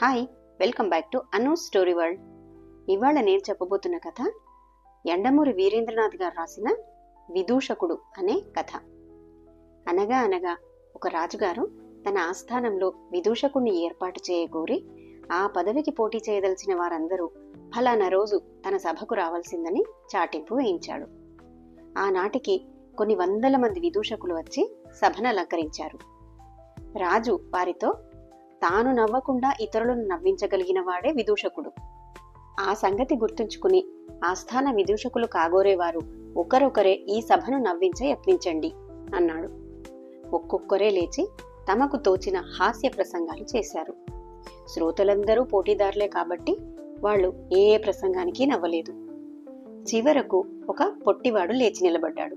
Hi welcome back to Anu story world ఇవాళ నేను చెప్పబోతున్న కథ ఎండమూరి వీరేంద్రనాథ్ గారు రాసిన విదూషకుడు అనే కథ. అనగా అనగా ఒక రాజుగారు తన ఆస్థానంలో విదూషకుడిని ఏర్పాటు చేయగోరి ఆ పదవికి పోటీ చేయదలిచిన వారందరూ ఫలానా రోజు తన సభకు రావాల్సిందని చాటింపు వేయించాడు. ఆనాటికి కొన్ని వందల మంది విదూషకులు వచ్చి సభను అలంకరించారు. రాజు వారితో తాను నవ్వకుండా ఇతరులను నవ్వించగలిగిన వాడే విదూషకుడు. ఆ సంగతి గుర్తుంచుకుని ఆస్థాన విదూషకులు కాగోరేవారు ఒకరొకరే ఈ సభను నవ్వించ యత్నించండి అన్నాడు. ఒక్కొక్కరే లేచి తమకు తోచిన హాస్య ప్రసంగాలు చేశారు. శ్రోతలందరూ పోటీదారులే కాబట్టి వాళ్ళు ఏ ఏ ప్రసంగానికి నవ్వలేదు. చివరకు ఒక పొట్టివాడు లేచి నిలబడ్డాడు.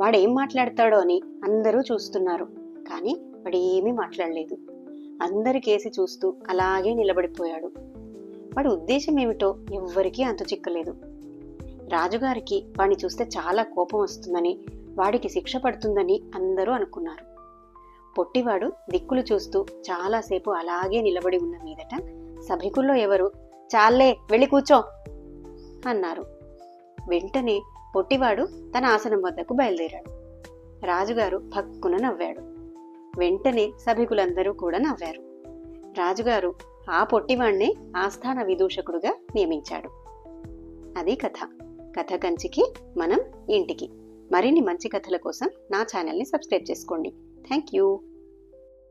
వాడేం మాట్లాడతాడో అని అందరూ చూస్తున్నారు. కానీ వాడు ఏమీ మాట్లాడలేదు. అందరి కేసి చూస్తూ అలాగే నిలబడిపోయాడు. వాడి ఉద్దేశం ఏమిటో ఎవ్వరికీ అంతు చిక్కలేదు. రాజుగారికి వాడిని చూస్తే చాలా కోపం వస్తుందని వాడికి శిక్ష పడుతుందని అందరూ అనుకున్నారు. పొట్టివాడు దిక్కులు చూస్తూ చాలాసేపు అలాగే నిలబడి ఉన్న మీదట సభికుల్లో ఎవరు చాలే వెళ్ళి కూర్చో అన్నారు. వెంటనే పొట్టివాడు తన ఆసనం వద్దకు బయలుదేరాడు. రాజుగారు భక్కున నవ్వాడు. వెంటనే సభికులందరూ కూడా నవ్వారు. రాజుగారు ఆ పొట్టివాణ్ణే ఆస్థాన విదూషకుడుగా నియమించాడు. అది కథ. కథ కంచికి మనం ఇంటికి. మరిన్ని మంచి కథల కోసం నా ఛానల్ని సబ్స్క్రైబ్ చేసుకోండి. Thank you.